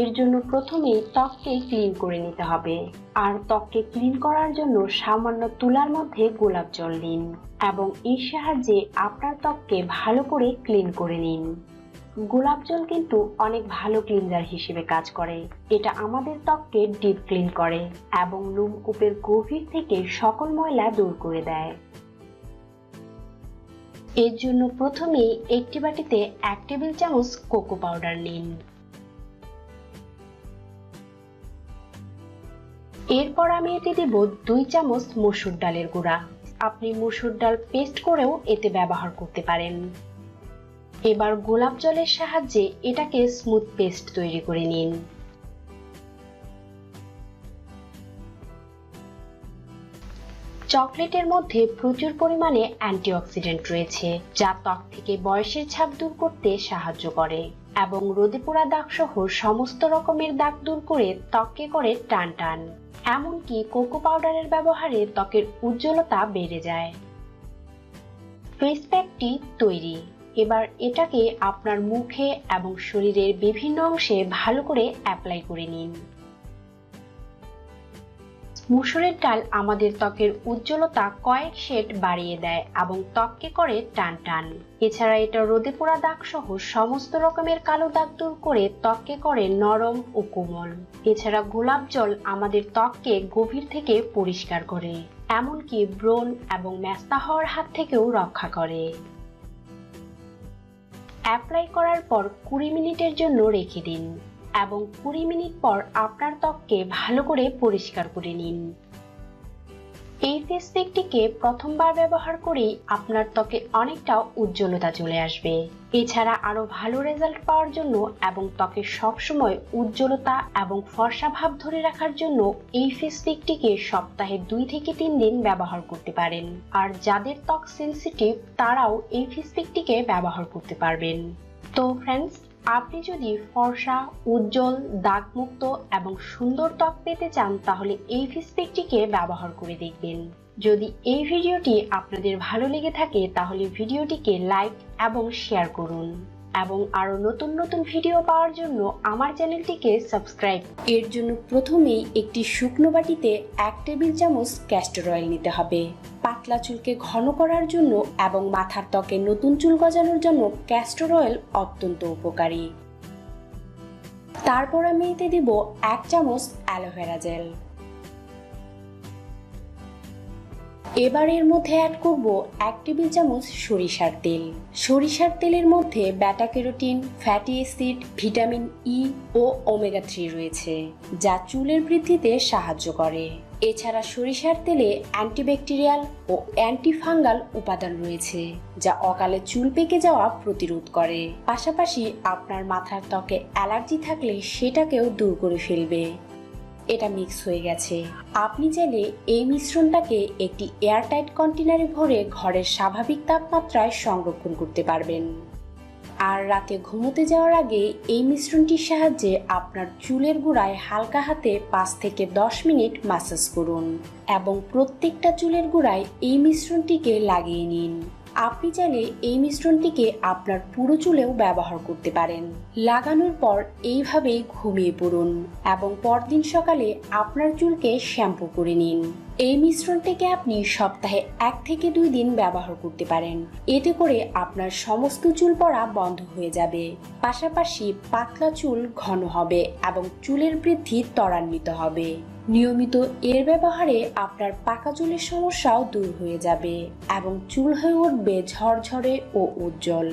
এর জন্য প্রথমেই ত্বককে ক্লিন করে নিতে হবে। আর ত্বককে ক্লিন করার জন্য সামান্য তুলার মধ্যে গোলাপ জল নিন এবং এর সাহায্যে আপনার ত্বককে ভালো করে ক্লিন করে নিন। গোলাপ জল কিন্তু অনেক ভালো ক্লিনজার হিসেবে কাজ করে। এটা আমাদের ত্বককে ডিপ ক্লিন করে এবং লোমকূপের গভীর থেকে সকল ময়লা দূর করে দেয়। এর জন্য প্রথমেই একটি বাটিতে এক টেবিল চামচ কোকো পাউডার নিন। এরপর আমি এতে দেব দুই চামচ মসুর ডালের গুঁড়া। আপনি মসুর ডাল পেস্ট করেও এতে ব্যবহার করতে পারেন। এবার গোলাপ জলের সাহায্যে এটাকে স্মুথ পেস্ট তৈরি করে নিন। চকলেটের মধ্যে প্রচুর পরিমাণে অ্যান্টিঅক্সিডেন্ট রয়েছে, যা ত্বক থেকে বয়সের ছাপ দূর করতে সাহায্য করে এবং রোদে পোড়া দাগ সহ সমস্ত রকমের দাগ দূর করে ত্বককে করে টান টান এমনকি কোকো পাউডারের ব্যবহারে ত্বকের উজ্জ্বলতা বেড়ে যায়। ফেস প্যাকটি তৈরি। এবার এটাকে আপনার মুখে এবং শরীরের বিভিন্ন অংশে ভালো করে অ্যাপ্লাই করে নিন। মুসুরের ডাল আমাদের ত্বকের উজ্জ্বলতা কয়েক শেড বাড়িয়ে দেয় এবং ত্বককে করে টান টান। এছাড়া এটা রোদে পোড়া দাগ সহ সমস্ত রকমের কালো দাগ দূর করে ত্বককে করে নরম ও কোমল। এছাড়া গোলাপ জল আমাদের ত্বককে গভীর থেকে পরিষ্কার করে, এমনকি ব্রণ এবং ম্যাস্তা হওয়ার হাত থেকেও রক্ষা করে। অ্যাপ্লাই করার পর কুড়ি মিনিটের জন্য রেখে দিন। এবং কুড়ি মিনিট পর আপনার ত্বককে ভালো করে পরিষ্কার করে নিন। এই ফেস প্যাকটিকে প্রথমবার ব্যবহার করেই আপনার ত্বকে অনেকটা উজ্জ্বলতা চলে আসবে। এছাড়া আরও ভালো রেজাল্ট পাওয়ার জন্য এবং ত্বকে সবসময় উজ্জ্বলতা এবং ফর্সা ভাব ধরে রাখার জন্য এই ফেস প্যাকটিকে সপ্তাহে দুই থেকে তিন দিন ব্যবহার করতে পারেন। আর যাদের ত্বক সেন্সিটিভ তারাও এই ফেস প্যাকটিকে ব্যবহার করতে পারবেন। তো ফ্রেন্ডস আপনি যদি ফর্সা, উজ্জ্বল, দাগমুক্ত এবং সুন্দর ত্বক পেতে চান, তাহলে এই ফেস প্যাকটিকে ব্যবহার করে দেখবেন। যদি এই ভিডিওটি আপনাদের ভালো লেগে থাকে, তাহলে ভিডিওটিকে লাইক এবং শেয়ার করুন। এবং আরও নতুন নতুন ভিডিও পাওয়ার জন্য আমার চ্যানেলটিকে সাবস্ক্রাইব। এর জন্য প্রথমেই একটি শুকনো বাটিতে এক টেবিল চামচ ক্যাস্টর অয়েল নিতে হবে। পাতলা চুলকে ঘন করার জন্য এবং মাথার ত্বকে নতুন চুল গজানোর জন্য ক্যাস্টর অয়েল অত্যন্ত উপকারী। তারপর আমি এতে দিব এক চামচ অ্যালোভেরা জেল এবার এর মধ্যে অ্যাড করব এক টেবিল চামচ সরিষার তেল। সরিষার তেলের মধ্যে beta carotene fatty acid vitamin E ও ওমেগা থ্রি রয়েছে, যা চুলের বৃদ্ধিতে সাহায্য করে। এছাড়া সরিষার তেলে অ্যান্টিব্যাকটেরিয়াল ও অ্যান্টিফাঙ্গাল উপাদান রয়েছে, যা অকালে চুল পেকে যাওয়া প্রতিরোধ করে। পাশাপাশি আপনার মাথার ত্বকে অ্যালার্জি থাকলে সেটাকেও দূর করে ফেলবে। এটা মিক্স হয়ে গেছে। আপনি চাইলে এই মিশ্রণটাকে একটি এয়ারটাইট কন্টেনারে ভরে ঘরের স্বাভাবিক তাপমাত্রায় সংরক্ষণ করতে পারবেন। আর রাতে ঘুমোতে যাওয়ার আগে এই মিশ্রণটির সাহায্যে আপনার চুলের গোড়ায় হালকা হাতে পাঁচ থেকে দশ মিনিট মাসাজ করুন এবং প্রত্যেকটা চুলের গোড়ায় এই মিশ্রণটিকে লাগিয়ে নিন। আপনি চাইলে এই মিশ্রণটিকে আপনার পুরো চুলেও ব্যবহার করতে পারেন। লাগানোর পর এইভাবেই ঘুমিয়ে পড়ুন এবং পরদিন সকালে আপনার চুলকে শ্যাম্পু করে নিন। এই মিশ্রণটিকে আপনি সপ্তাহে এক থেকে দুই দিন ব্যবহার করতে পারেন। এতে করে আপনার সমস্ত চুল পড়া বন্ধ হয়ে যাবে। পাশাপাশি পাতলা চুল ঘন হবে এবং চুলের বৃদ্ধি ত্বরান্বিত হবে। নিয়মিত এর ব্যবহারে আপনার পাকা চুলের সমস্যাও দূর হয়ে যাবে এবং চুল হয়ে উঠবে ঝরঝরে ও উজ্জ্বল।